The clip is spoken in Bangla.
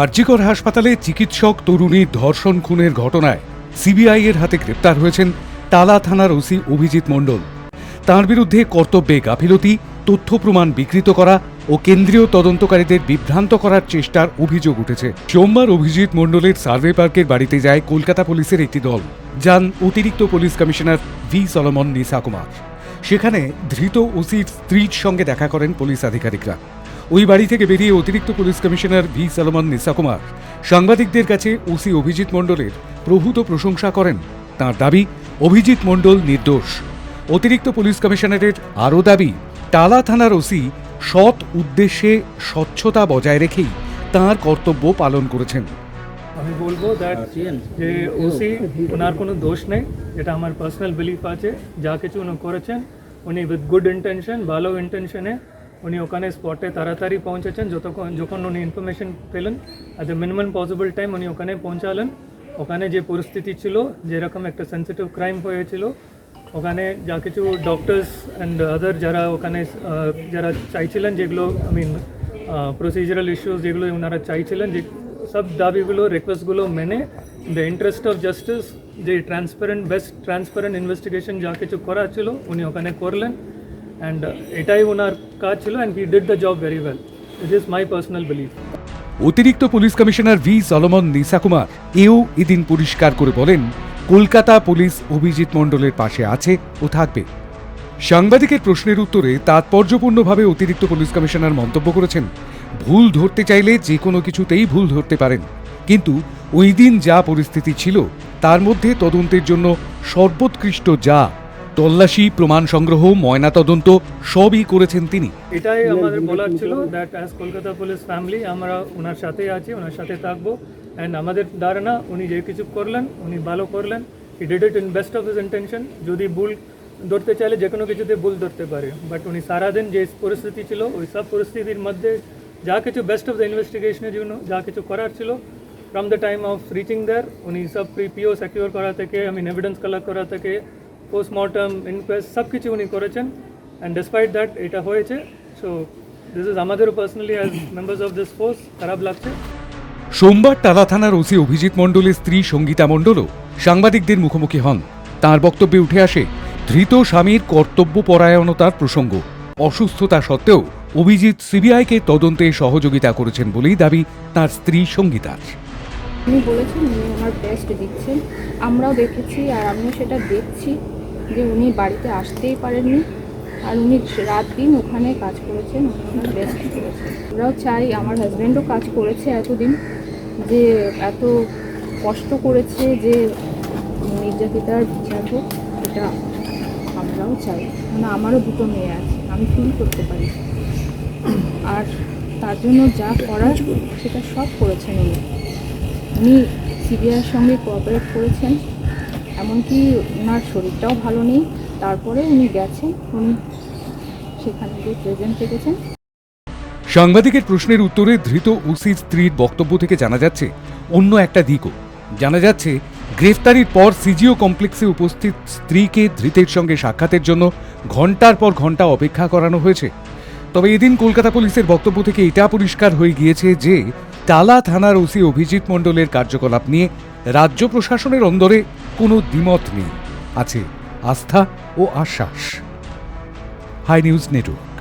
আরজিকর হাসপাতালে চিকিৎসক তরুণীর ধর্ষণ খুনের ঘটনায় সিবিআই এর হাতে গ্রেপ্তার হয়েছেন টালা থানার ওসি অভিজিৎ মণ্ডল। তার বিরুদ্ধে কর্তব্যে গাফিলতি, তথ্য প্রমাণ বিকৃত করা ও কেন্দ্রীয় তদন্তকারীদের বিভ্রান্ত করার চেষ্টার অভিযোগ উঠেছে। সোমবার অভিজিৎ মণ্ডলের সার্ভে পার্কের বাড়িতে যায় কলকাতা পুলিশের একটি দল। যান অতিরিক্ত পুলিশ কমিশনার ভি সলমন নিসা কুমার সেখানে ধৃত ওসির স্ত্রীর সঙ্গে দেখা করেন পুলিশ আধিকারিকরা। ওই বাড়ি থেকে বেরিয়ে অতিরিক্ত পুলিশ কমিশনার ভি সলমন নিসা কুমার সাংবাদিকদের কাছে ওসি অভিজিৎ মণ্ডলের প্রভূত প্রশংসা করেন। তার দাবি, অভিজিৎ মণ্ডল নির্দোষ। অতিরিক্ত পুলিশ কমিশনারের আরও দাবি, টালা থানার ওসি সৎ উদ্দেশ্যে স্বচ্ছতা বজায় রেখেই তাঁর কর্তব্য পালন করেছেন। আমি বলব দ্যাট যে ওসি, ওনার কোনো দোষ নেই যেটা আমার পার্সোনাল বিলিফ আছে। যা কিছু উনি করেছেন, উনি উইথ গুড ইন্টেনশন ভালো ইন্টেনশনে উনি ওখানে স্পটে তাড়াতাড়ি পৌঁছেছেন যতক্ষণ যখন উনি ইনফরমেশন পেলেন at the minimum possible time উনি ওখানে পৌঁছালেন ওখানে যে পরিস্থিতি ছিল যেরকম একটা সেন্সিটিভ ক্রাইম হয়েছিল ওখানে যা কিছু ডক্টরস অ্যান্ড আদার যারা ওখানে যারা চাইছিলেন যেগুলো আই মিন প্রসিজারাল ইস্যুস যেগুলো ওনারা চাইছিলেন যে সব দাবিগুলো রিকোয়েস্টগুলো মেনে দ্য ইন্টারেস্ট অফ জাস্টিস যে ট্রান্সপারেন্ট বেস্ট ট্রান্সপারেন্ট ইনভেস্টিগেশন যা কিছু করা ছিল উনি ওখানে করলেন অ্যান্ড এটাই ওনার কাজ ছিল and he did the job very well it is my personal belief অতিরিক্ত police commissioner V Solomon Nisa Kumar এও এদিন পরিষ্কার করে বলেন, কলকাতা পুলিশ অভিজিৎ মণ্ডলের পাশে আছে ও থাকবে। সাংবাদিকের প্রশ্নের উত্তরে তাৎপর্যপূর্ণভাবে অতিরিক্ত পুলিশ কমিশনার মন্তব্য করেছেন, ভুল ধরতে চাইলে যে কোনো কিছুতেই ভুল ধরতে পারেন। কিন্তু ওই দিন যা পরিস্থিতি ছিল, তার মধ্যে তদন্তের জন্য সর্বোৎকৃষ্ট যা তল্লাশি, প্রমাণ সংগ্রহ, ময়নাতদন্ত, সবই করেছেন তিনি। এটাই আমাদের বলার ছিল that as Kolkata police family আমরা ওনার সাথেই আছি, ওনার সাথে থাকব। অ্যান্ড আমাদের ধারণা, উনি যে কিছু করলেন, উনি ভালো করলেন। He did it in best of his intention যদি ভুল ধরতে চাইলে যে কোনো কিছুতে ভুল ধরতে পারে। বাট উনি সারাদিন যে পরিস্থিতি ছিল, ওই সব পরিস্থিতির মধ্যে যা কিছু বেস্ট অফ দ্য ইনভেস্টিগেশনের জন্য যা কিছু করার ছিল from the time of reaching there উনি সব প্রি পিও সিকিউর করা থেকে আই মিন এভিডেন্স কালেক্ট করা থেকে পোস্টমর্টম ইনকোয়েস্ট সব কিছু উনি করেছেন অ্যান্ড ডিসপাইট দ্যাট এটা হয়েছে। সো দিস ইজ আমাদেরও personally as members of this force খারাপ লাগছে। সোমবার টালা থানার ওসি অভিজিৎ মণ্ডলের স্ত্রী সঙ্গীতা মণ্ডলও সাংবাদিকদের মুখোমুখি হন। তার বক্তব্যে উঠে আসে ধৃত স্বামীর কর্তব্য পরায়ণতার প্রসঙ্গ। অসুস্থতা সত্ত্বেও অভিজিৎ সিবিআইকে তদন্তে সহযোগিতা করেছেন বলেই দাবি তার স্ত্রী সঙ্গীতার। উনি বলেছেন উনি ওনার বেস্ট দিচ্ছেন আমরাও দেখেছি আর আমিও সেটা দেখছি। যে উনি বাড়িতে আসতেই পারেননি। আর উনি রাত দিন ওখানে কাজ করেছেন ওনার বেস্ট করেছেন আমরাও চাই, আমার হাজব্যান্ডও কাজ করেছে এতদিন, যে এত কষ্ট করেছে যে নির্যাতিতার বিচার হোক, এটা আমরাও চাই। মানে আমারও দুটো মেয়ে আছে, আমি ফিল করতে পারি। আর তার জন্য যা করার, সেটা সব করেছেন উনি। উনি সিবিআইয়ের সঙ্গে কোঅপারেট করেছেন। এমনকি ওনার শরীরটাও ভালো নেই। তারপরে উনি গেছেন, উনি সেখানে গিয়ে প্রেজেন্ট থেকেছেন। সাংবাদিকের প্রশ্নের উত্তরে ধৃত ওসির স্ত্রীর বক্তব্য থেকে জানা যাচ্ছে, অন্য একটা দিকও। জানা যাচ্ছে, গ্রেফতারির পর সিজিও কমপ্লেক্সে উপস্থিত স্ত্রীকে ধৃতের সঙ্গে সাক্ষাতের জন্য ঘণ্টার পর ঘণ্টা অপেক্ষা করানো হয়েছে। তবে এদিন কলকাতা পুলিশের বক্তব্য থেকে এটা পরিষ্কার হয়ে গিয়েছে যে টালা থানার ওসি অভিজিৎ মণ্ডলের কার্যকলাপ নিয়ে রাজ্য প্রশাসনের অন্দরে কোনো দ্বিমত নেই। আছে আস্থা ও আশ্বাস। Hi news network.